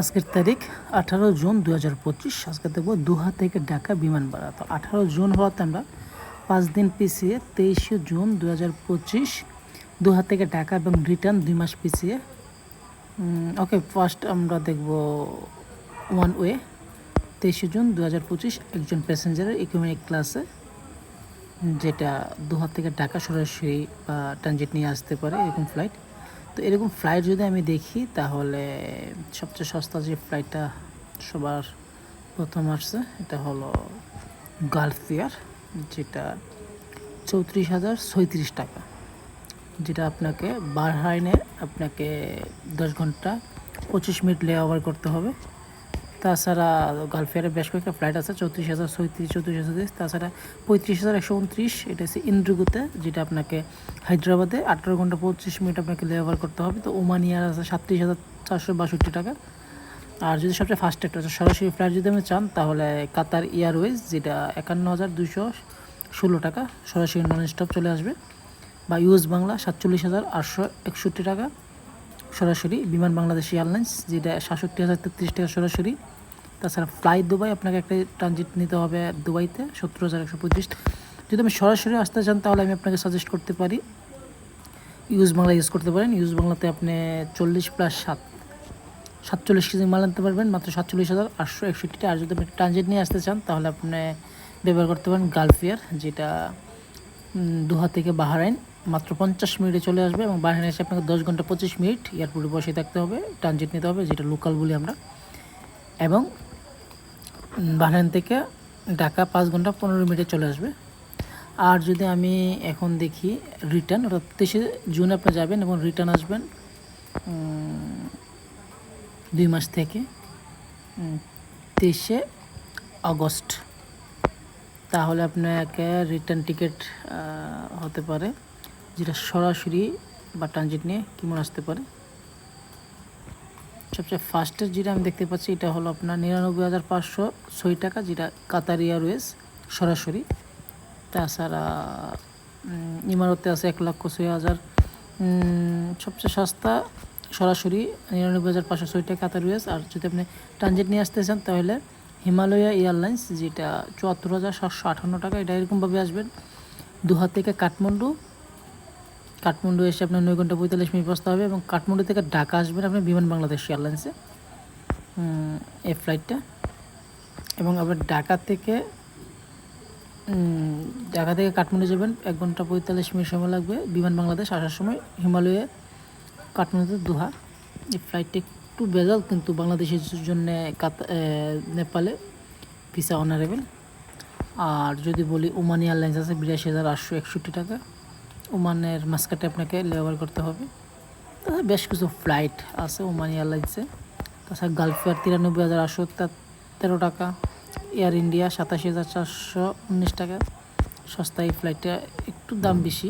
আজকের তারিখ আঠারো জুন দু হাজার পঁচিশ। আজকে দেখব দুহা থেকে ঢাকা বিমান ভাড়া। তো আঠারো জুন হওয়াতে আমরা পাঁচ দিন পিছিয়ে তেইশে জুন দু হাজার পঁচিশ, দুহা থেকে ঢাকা এবং রিটার্ন দুই মাস পিছিয়ে। ওকে ফার্স্ট আমরা দেখব ওয়ান ওয়ে তেইশে জুন দু হাজার পঁচিশ একজন প্যাসেঞ্জারের ইকোনমিক ক্লাসে যেটা দুহাত থেকে ঢাকা সরাসরি বা ট্রানজিট নিয়ে আসতে পারে এরকম ফ্লাইট তো এরকম ফ্লাইট যদি আমি দেখি, তাহলে সবচেয়ে সস্তা যে ফ্লাইটটা সবার প্রথম আসছে, এটা হলো গালফ এয়ার যেটা চৌত্রিশ হাজার ছয়ত্রিশ টাকা। যেটা আপনাকে বারহাইনে আপনাকে দশ ঘণ্টা পঁচিশ মিনিট লে ওভার করতে হবে। তাছাড়া গালফেয়ারে বেশ কয়েকটা ফ্লাইট আছে, চৌত্রিশ হাজার ছয়ত্রিশ, চৌত্রিশ হাজার তাছাড়া পঁয়ত্রিশ হাজার একশো উনত্রিশ, এটা হচ্ছে ইন্দ্রগুতে যেটা আপনাকে হায়দ্রাবাদে আঠারো ঘণ্টা পঁচিশ মিনিট আপনাকে লেওভার করতে হবে। তো ওমান ইয়ার আছে সাতত্রিশ হাজার চারশো বাষট্টি টাকা। আর যদি সবচেয়ে ফার্স্ট একটা হচ্ছে, সরাসরি ফ্লাইট যদি আপনি চান, তাহলে কাতার এয়ারওয়েজ যেটা একান্ন হাজার দুশো ষোলো টাকা, সরাসরি নন স্টপ চলে আসবে। বা ইউএস বাংলা সাতচল্লিশ হাজার আটশো একষট্টি টাকা, সরাসরি বিমান বাংলাদেশ এয়ারলাইন্স যেটা সাতষট্টি হাজার তেত্রিশ টাকা সরাসরি। তাছাড়া ফ্লাই দুবাই আপনাকে একটা ট্রানজিট নিতে হবে দুবাইতে সত্তর হাজার একশো পঁচিশ। যদি আমি সরাসরি আসতে চান, তাহলে আমি আপনাকে সাজেস্ট করতে পারি। ইউজ বাংলা ইউজ করতে পারেন। ইউজ বাংলাতে আপনি চল্লিশ প্লাস সাত, সাতচল্লিশ কেজি মাল আনতে পারবেন, মাত্র সাতচল্লিশ হাজার আটশো একষট্টি আর যদি আপনি ট্রানজিট নিয়ে আসতে চান, তাহলে আপনি ব্যবহার করতে পারেন গালফিয়ার যেটা দুহা থেকে বাহারাইন মাত্র পঞ্চাশ মিনিটে চলে আসবে এবং বাহারাইন এসে আপনাকে দশ ঘণ্টা পঁচিশ মিনিট এয়ারপোর্টে বসে থাকতে হবে ট্রানজিট নিতে হবে, যেটা লোকাল বলি আমরা। এবং বাহরাইন থেকে ঢাকা পাঁচ ঘণ্টা পনেরো মিনিটে চলে আসবে। আর যদি আমি এখন দেখি রিটার্ন অর্থাৎ তেইশে জুন আপনি যাবেন এবং রিটার্ন আসবেন দুই মাস থেকে তেইশে আগস্ট। তাহলে আপনাকে রিটার্ন টিকিট হতে পারে, যেটা সরাসরি বা ট্রানজিট নিয়ে কেমন আসতে পারে? সবচেয়ে ফার্স্টের যেটা আমি দেখতে পাচ্ছি, এটা হলো আপনার নিরানব্বই হাজার পাঁচশো ছয় টাকা যেটা কাতার এয়ারওয়েজ সরাসরি। তাছাড়া ইমারতে আছে এক লক্ষ ছয় হাজার। সবচেয়ে সস্তা, সরাসরি নিরানব্বই হাজার পাঁচশো ছয় টাকা কাতার এয়ারওয়েজ আর যদি আপনি ট্রানজিট নিয়ে আসতে চান, তাহলে হিমালয়া এয়ারলাইন্স, যেটা চুয়াত্তর হাজার সাতশো আটান্ন টাকা, এটা এরকমভাবে আসবেন। দুহাত থেকে কাঠমান্ডু কাঠমান্ডু এসে আপনার নয় ঘণ্টা পঁয়তাল্লিশ মিনিট বসতে হবে এবং কাঠমান্ডু থেকে ঢাকা আসবেন আপনি বিমান বাংলাদেশ এয়ারলাইন্সে। এই ফ্লাইটটা এবং আপনার ঢাকা থেকে ঢাকা থেকে কাঠমান্ডু যাবেন, এক ঘণ্টা পঁয়তাল্লিশ মিনিট সময় লাগবে। বিমান বাংলাদেশ আসার সময় হিমালয়ে কাঠমান্ডুতে দোহা। এই ফ্লাইটটা একটু বেজাল কিন্তু বাংলাদেশের জন্য নেপালে ভিসা অনারেবেল আর যদি বলি, ওমান এয়ারলাইন্স আছে, বিরাশি হাজার আটশো একষট্টি টাকা। ওমানের মাস্কাটে আপনাকে লেবার করতে হবে। তাছাড়া বেশ কিছু ফ্লাইট আছে ওমান এয়ারলাইন্সে। তাছাড়া গালফেয়ার তিরানব্বই হাজার আটশো তেরো টাকা এয়ার ইন্ডিয়া সাতাশি হাজার চারশো উনিশ টাকা। সস্তায় ফ্লাইটটা একটু দাম বেশি।